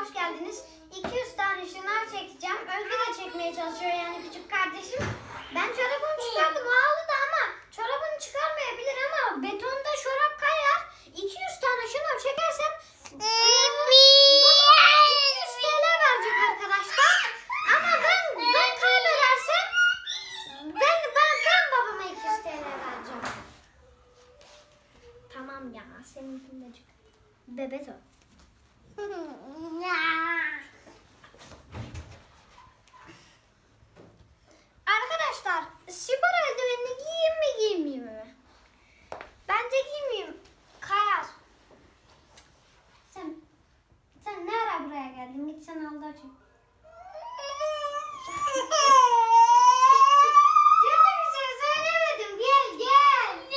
hoş geldiniz. 200 tane şınav çekeceğim. Öykü de çekmeye çalışıyor yani küçük kardeşim. Ben çorabımı çıkardım o ağladı ama çorabını çıkarmayabilir ama betonda çorap kayar. 200 tane şınav çekersem baba 200 TL verecek arkadaşlar. Ama ben ben kaybedersem ben, ben, ben babama 200 TL vereceğim. Tamam ya senin de çık. Bebet o. Arkadaşlar spor eldivenini giyeyim mi giymeyeyim mi? Bence giymeyeyim. Kayar. Sen sen ne ara buraya geldin? Git sen al da çek. Kötü bir şey söylemedim. Gel gel.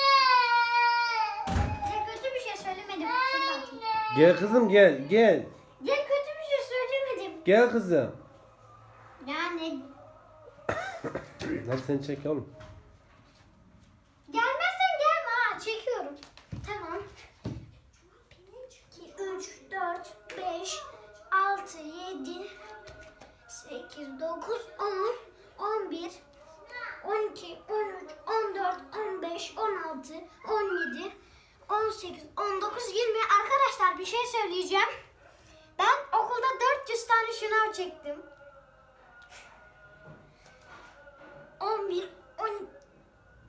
Ya kötü bir şey söylemedim. Şuradan çek. Gel kızım gel gel. Ya kötü bir şey söylemedim. Gel kızım. Yani Hadi sen çek oğlum. gelmezsen gelme ha çekiyorum. Tamam. 2, 3, 4, 5, 6, 7, 8, 9, 10, 11, 12, 13, 14, 15, 16, 17, 18, 19, 20. Arkadaşlar bir şey söyleyeceğim. Ben okulda 400 tane şınav çektim. 11, 10,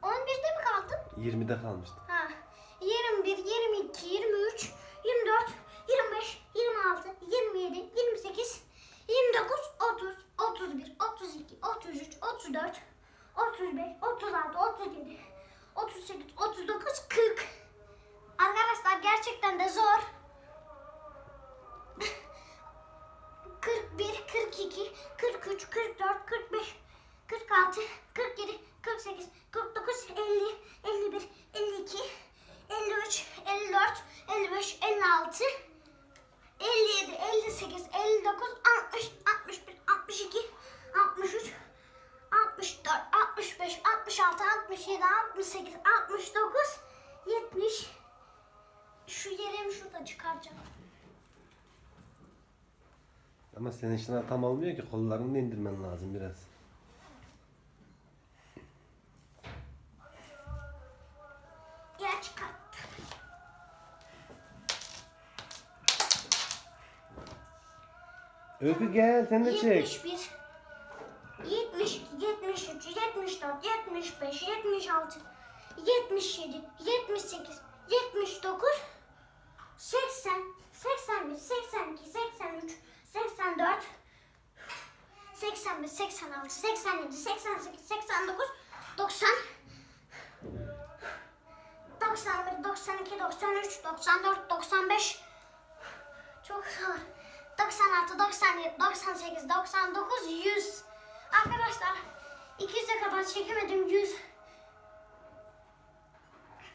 11'de mi kaldım? 20'de kalmıştı. Ha. 21, 22, Ama senin işine tam olmuyor ki kollarını indirmen lazım biraz. Gel çıkart. Öykü gel sen de çek. 71 72 73 74 75 76 77 78 79 80 81 82 83 84 85 86 87 88 89 90 91 92 93 94 95 çok zor. 96, 97, 98, 99, 100. Arkadaşlar 200'e kadar çekemedim 100.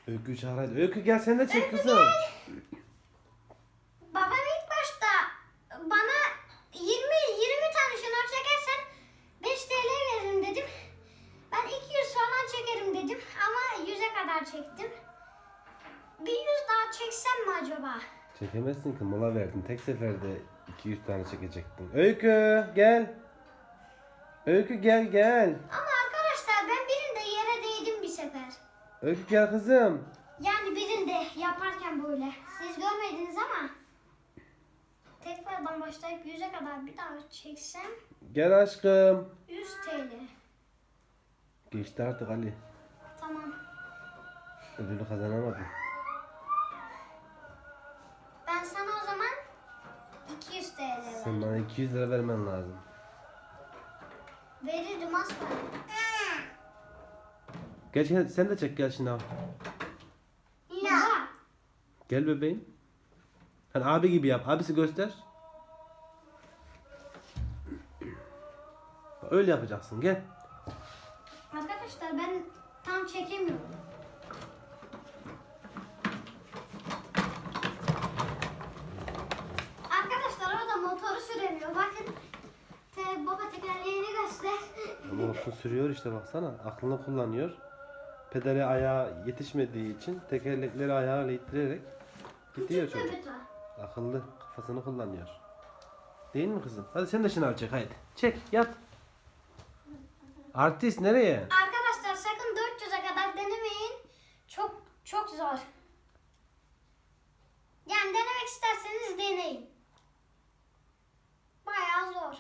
Öykü çağır hadi. Öykü gel sen de çek Öykü kızım. gel. Babam ilk başta bana 20 20 tane şınav çekersen 5 TL veririm dedim. Ben 200 falan çekerim dedim ama 100'e kadar çektim. Bir 100 daha çeksem mi acaba? Çekemezsin ki mola verdin. Tek seferde 200 tane çekecektin. Öykü gel. Öykü gel gel. Ama arkadaşlar ben birinde yere değdim bir sefer. Öykü gel kızım. Yani birinde yaparken böyle. Siz görmediniz ama tekrardan başlayıp 100'e kadar bir daha çeksem Gel aşkım. 100 TL. Geçti artık Ali. Ödülü kazanamadın. Ben sana o zaman 200 TL ver. Sen bana 200 lira vermen lazım. Verirdim az para. Gel sen- sen de çek gel şimdi al. Ya. Gel bebeğim. Hani abi gibi yap. Abisi göster. Öyle yapacaksın. Gel. Arkadaşlar ben tam çekemiyorum. Arkadaşlar motoru süremiyor. Bakın. Te, baba tekerleğini göster. Ama olsun sürüyor işte baksana. Aklını kullanıyor. Pedale ayağı yetişmediği için tekerlekleri ayağıyla ittirerek gidiyor Küçük çocuk. Akıllı. Kafasını kullanıyor. Değil mi kızım? Hadi sen de şınav çek haydi. Çek yat. Artist nereye? Arkadaşlar sakın 400'e kadar denemeyin. Çok çok zor. Yani denemek isterseniz deneyin. Bayağı zor.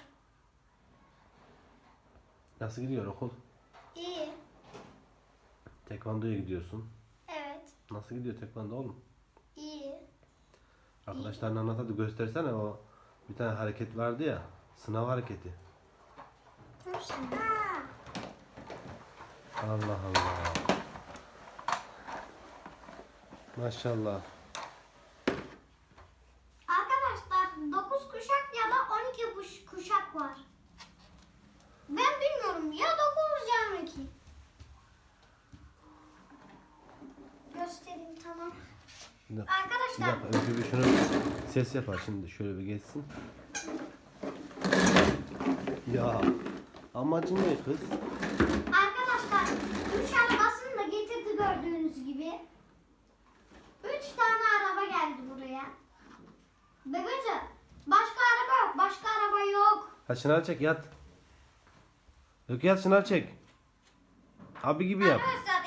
Nasıl gidiyor okul? İyi. Tekvandoya gidiyorsun. Evet. Nasıl gidiyor tekvando oğlum? İyi. Arkadaşlarına anlat hadi göstersene o bir tane hareket vardı ya. Sınav hareketi. Dur şimdi. Allah Allah. Maşallah. Arkadaşlar 9 kuşak ya da 12 kuş, kuşak var. Ben bilmiyorum ya 9 ya 12. Göstereyim tamam. Bir dakika, bir dakika önce bir şunu ses yapar şimdi şöyle bir geçsin. Ya amacın ne kız? Arkadaşlar üç arabasını da getirdi gördüğünüz gibi. Üç tane araba geldi buraya. Babacığım başka araba yok. Başka araba yok. Hadi şınav çek yat. Yok yat şınav çek. Abi gibi yap. Arkadaşlar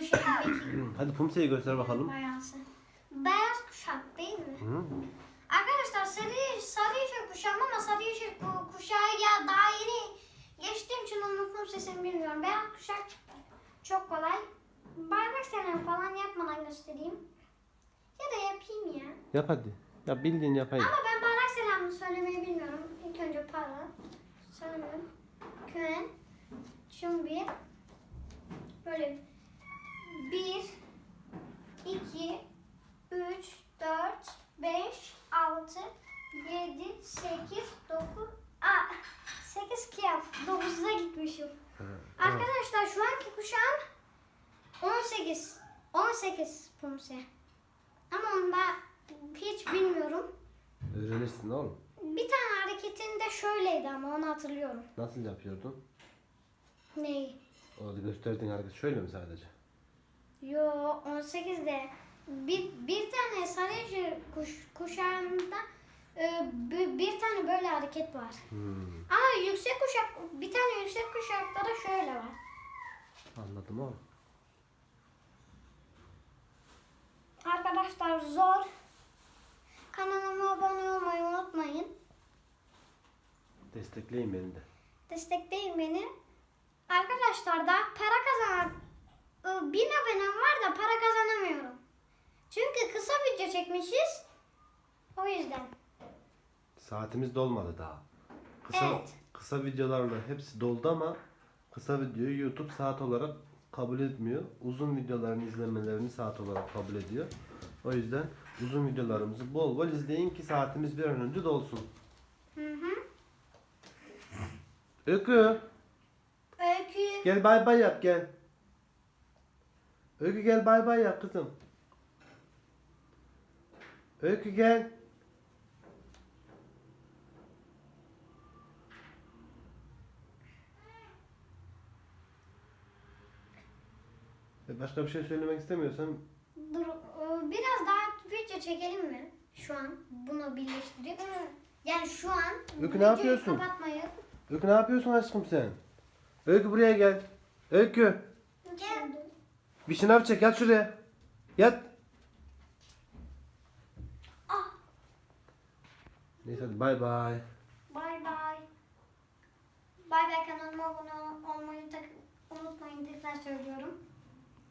mekik. Hadi Pumse'yi göster bakalım. Beyazı. Beyaz kuşak değil mi? Hı? Arkadaşlar sarı, sarı yeşil kuşağım ama sarı yeşil ku- kuşağı ya daha yeni geçtiğim için unuttum sesini bilmiyorum. Beyaz kuşak çok kolay. Bardak senem falan yapmadan göstereyim. Ya da yapayım ya. Yap hadi. Ya bildiğin yapayım. Ama ben bardak selamını söylemeyi bilmiyorum. İlk önce para, sonra kön, çumbi, böyle bir, iki, üç, dört, beş, altı, yedi, sekiz, dokuz, aa, sekiz kıyaf, dokuza gitmişim. Arkadaşlar şu anki kuşağım 18, 18 pumse. Ama onu ben hiç bilmiyorum. Öğrenirsin oğlum. Bir tane hareketinde şöyleydi ama onu hatırlıyorum. Nasıl yapıyordun? Neyi? Orada gösterdiğin hareket şöyle mi sadece? Yo 18'de bir, bir tane sarı kuş, kuşağında e, bir, bir tane böyle hareket var. Hmm, Ama yüksek kuşak bir tane yüksek kuşakta da şöyle var. anladım oğlum. Arkadaşlar zor. Kanalıma abone olmayı unutmayın. Destekleyin beni de. Destekleyin beni. Arkadaşlar da para kazanan bin abonem var da para kazanamıyorum. Çünkü kısa video çekmişiz. O yüzden. Saatimiz dolmadı daha. Kısa Evet. kısa videolarla hepsi doldu ama kısa videoyu YouTube saat olarak kabul etmiyor. Uzun videoların izlenmelerini saat olarak kabul ediyor. O yüzden uzun videolarımızı bol bol izleyin ki saatimiz bir an önce dolsun. Hı hı. Öykü Öykü. gel bay bay yap gel. Öykü gel bay bay yap kızım. Öykü gel. E, Başka bir şey söylemek istemiyorsan Dur, e, biraz daha video çekelim mi? Şu an bunu birleştirip. Yani şu an Öykü, ne videoyu yapıyorsun? kapatmayı. Öykü ne yapıyorsun aşkım sen? Öykü buraya gel. Öykü Gel. Bir şınav çek yat şuraya. Yat. Ah, Neyse hadi bay bay. bay bay. Bay bay kanalıma abone ol- olmayı unutmayın tekrar söylüyorum.